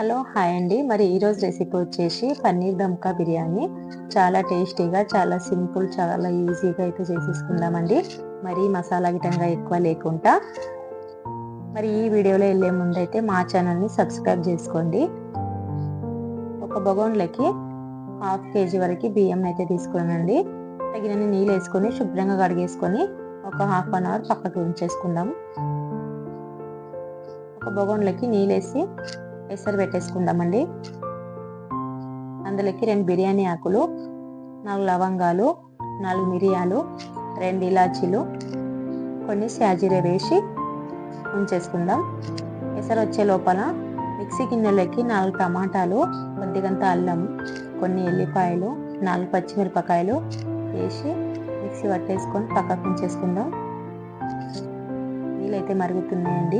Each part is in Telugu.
హలో హాయ్ అండి. మరి ఈరోజు రెసిపీ వచ్చేసి పన్నీర్ దమ్కా బిర్యానీ. చాలా టేస్టీగా చాలా సింపుల్ చాలా ఈజీగా అయితే చేసేసుకుందామండి. మరి మసాలా గిటంగా ఎక్కువ లేకుండా. మరి ఈ వీడియోలో వెళ్ళే ముందు అయితే మా ఛానల్ని సబ్స్క్రైబ్ చేసుకోండి. ఒక బగోన్లకి హాఫ్ కేజీ వరకు బియ్యం అయితే తీసుకున్నానండి. తగినన్ని నీళ్ళు వేసుకొని శుభ్రంగా కడిగేసుకొని ఒక హాఫ్ అన్ అవర్ పక్కకు ఉంచేసుకుందాం. ఒక బగోన్లకి నీళ్ళు వేసి ఎసరు పెట్టేసుకుందామండి. అందులోకి రెండు బిర్యానీ ఆకులు నాలుగు లవంగాలు నాలుగు మిరియాలు రెండు ఇలాచీలు కొన్ని శాజీర వేసి ఉంచేసుకుందాం. ఎసరు వచ్చే లోపల మిక్సీ గిన్నెలోకి నాలుగు టమాటాలు కొద్దిగంత అల్లం కొన్ని ఎల్లిపాయలు నాలుగు పచ్చిమిరపకాయలు వేసి మిక్సీ పట్టేసుకొని పక్కకు ఉంచేసుకుందాం. ఆయిల్ అయితే మరుగుతున్నాయండి.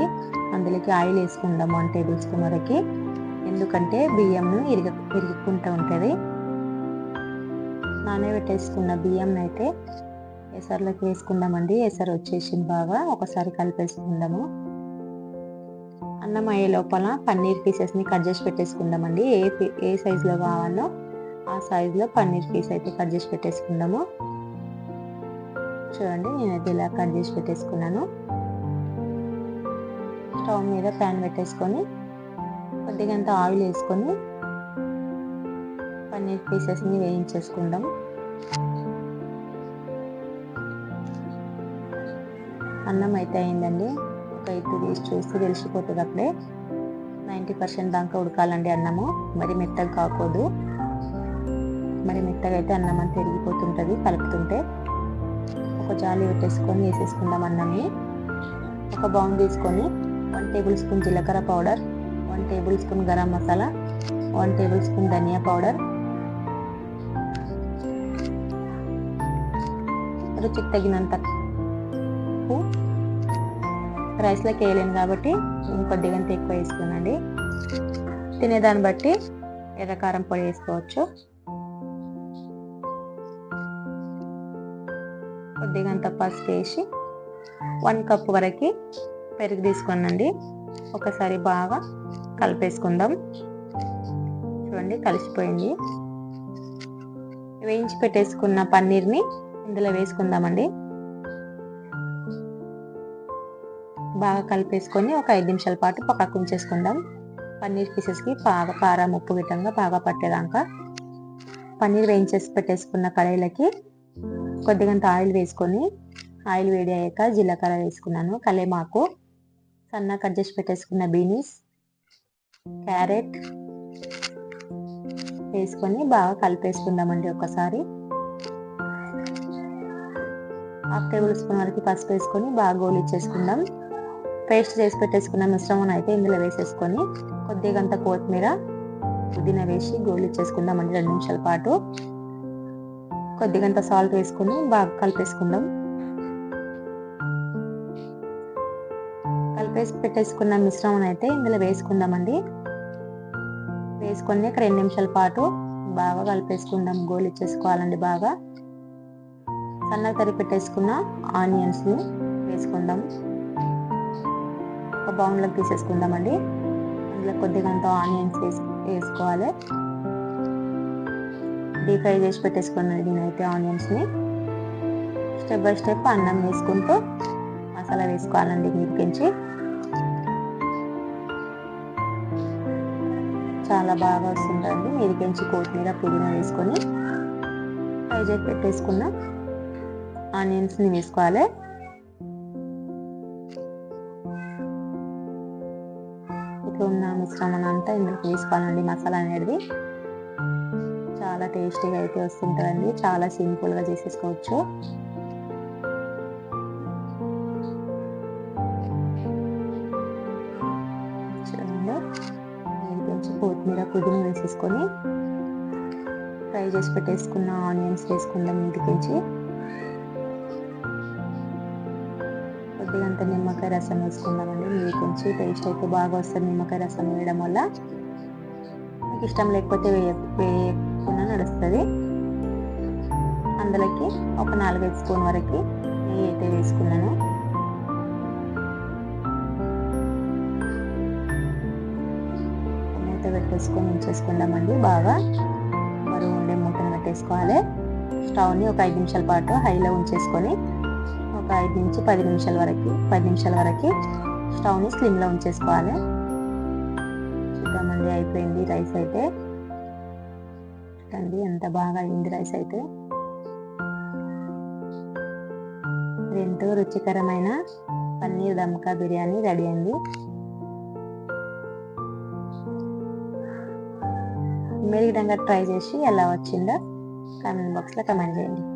అందులోకి ఆయిల్ వేసుకుందాం వన్ టేబుల్ స్పూన్ వరకు. ఎందుకంటే బియ్యం ఇరిగ ఇరుగుకుంటూ ఉంటుంది. నానబెట్టేసుకున్న బియ్యం అయితే ఎసర్లోకి వేసుకుందామండి. ఎసరు వచ్చేసింది బాగా. ఒకసారి కలిపేసుకుందాము. అన్నం అయ్యే లోపల పన్నీర్ పీసెస్ని కట్ చేసి పెట్టేసుకుందామండి. ఏ ఏ సైజులో కావాలో ఆ సైజులో పన్నీర్ పీస్ అయితే కట్ చేసి పెట్టేసుకుందాము. చూడండి నేనైతే ఇలా కట్ చేసి పెట్టేసుకున్నాను. స్టవ్ మీద ప్యాన్ పెట్టేసుకొని కొద్దిగంత ఆయిల్ వేసుకొని పన్నీర్ పీసెస్ని వేయించేసుకుందాం. అన్నం అయితే అయిందండి. ఒక ఎత్తు తీసి చూస్తే తెలిసిపోతుంది అప్పుడే. నైంటీ పర్సెంట్ దాకా ఉడకాలండి అన్నము. మరి మెత్తగా కాకూడదు. మరి మెత్తగా అయితే అన్నం అంతా ఎరిగిపోతుంటుంది కలుపుతుంటే. ఒక జాలి పెట్టేసుకొని వేసేసుకుందాం అన్నాన్ని ఒక బౌన్ తీసుకొని వన్ టేబుల్ స్పూన్ జీలకర్ర powder one tablespoon garam masala one tablespoon ధనియా పౌడర్. రుచికి తగినంత ఉప్పు. రైస్లోకి వేయలేను కాబట్టి కొద్దిగంత ఎక్కువ వేసుకునండి. తినేదాన్ని బట్టి ఎర్రకారం పొడి వేసుకోవచ్చు. కొద్దిగంత పసుపు వేసి వన్ కప్ వరకు పెరుగు తీసుకునండి. ఒకసారి బాగా కలిపేసుకుందాం. చూడండి కలిసిపోయింది. వేయించి పెట్టేసుకున్న పన్నీర్ని ఇందులో వేసుకుందామండి. బాగా కలిపేసుకొని ఒక ఐదు నిమిషాల పాటు పక్కకు ఉంచేసుకుందాం. పన్నీర్ పీసెస్కి బాగా కారం ఉప్పు గిట్టంగా బాగా పట్టేదాకా. పన్నీర్ వేయించేసి పెట్టేసుకున్న కడాయిలకి కొద్దిగంత ఆయిల్ వేసుకొని ఆయిల్ వేడి అయ్యాక జీలకర్ర వేసుకున్నాను కలేమాకు సన్న కట్ చేసి పెట్టేసుకున్న బీనీస్ క్యారెట్ వేసుకొని బాగా కలిపేసుకుందామండి ఒకసారి. హాఫ్ టేబుల్ స్పూన్ వరకు పసుపు వేసుకొని బాగా గోలిచ్చేసుకుందాం. పేస్ట్ చేసి పెట్టేసుకున్న మిశ్రమం అయితే ఇందులో వేసేసుకొని కొద్దిగంత కొత్తిమీర పుదీనా వేసి గోలిచ్చేసుకుందామండి రెండు నిమిషాల పాటు. కొద్దిగంత సాల్ట్ వేసుకొని బాగా కలిపేసుకుందాం. కలిపేసి పెట్టేసుకున్న మిశ్రమం అయితే ఇందులో వేసుకుందామండి. వేసుకొని ఒక రెండు నిమిషాల పాటు బాగా కలిపేసుకుందాం. గోలు ఇచ్చేసుకోవాలండి బాగా. సన్నగా తరి పెట్టేసుకున్న ఆనియన్స్ని వేసుకుందాం. ఒక బౌన్లోకి తీసేసుకుందామండి. అందులో కొద్దిగంత ఆనియన్స్ వేసు వేసుకోవాలి. డీప్ ఫ్రై చేసి పెట్టేసుకున్నాను నేనైతే ఆనియన్స్ని స్టెప్ బై స్టెప్ అన్నం వేసుకుంటూ మసాలా వేసుకోవాలండి. మీదకించి చాలా బాగా వస్తుందండి. మీదకించి కొత్తిమీర పుదీనా వేసుకొని ఫ్రై చేసి పెట్టేసుకున్న ఆనియన్స్ని వేసుకోవాలి. ఇట్లా ఉన్న మిశ్రమం అంతా ఇందులో వేసుకోవాలండి మసాలా అనేది. చాలా టేస్టీగా అయితే వస్తుంటుందండి. చాలా సింపుల్గా చేసేసుకోవచ్చు. కొత్తిమీర పుదీనా వేసేసుకొని ఫ్రై చేసి పెట్టేసుకున్న ఆనియన్స్ వేసుకుందాం ఇంటికించి కొద్దిగంత నిమ్మకాయ రసం వేసుకుందామండి. మీదికించి టేస్ట్ అయితే బాగా వస్తుంది నిమ్మకాయ రసం వేయడం వల్ల. మీకు ఇష్టం లేకపోతే వేయ వేయకుండా నడుస్తుంది. అందులోకి ఒక నాలుగైదు స్పూన్ వరకు నెయ్యి అయితే వేసుకున్నాను. పెట్టేసుకొని ఉంచేసుకుందామండి బాగా. బరువు ఉండే మూతను పెట్టేసుకోవాలి స్టవ్ని ఒక ఐదు నిమిషాల పాటు హైలో ఉంచేసుకొని ఒక ఐదు నుంచి పది నిమిషాల వరకు పది నిమిషాల వరకు స్టవ్ని స్లిమ్లో ఉంచేసుకోవాలి. చూద్దామండి అయిపోయింది రైస్ అయితే. చూడండి ఎంత బాగా అయింది రైస్ అయితే. ఎంతో రుచికరమైన పన్నీర్ దమ్కా బిర్యానీ రెడీ అయింది మీరు విధంగా ట్రై చేసి ఎలా వచ్చిందో కామెంట్ బాక్స్లో కమెంట్ చేయండి.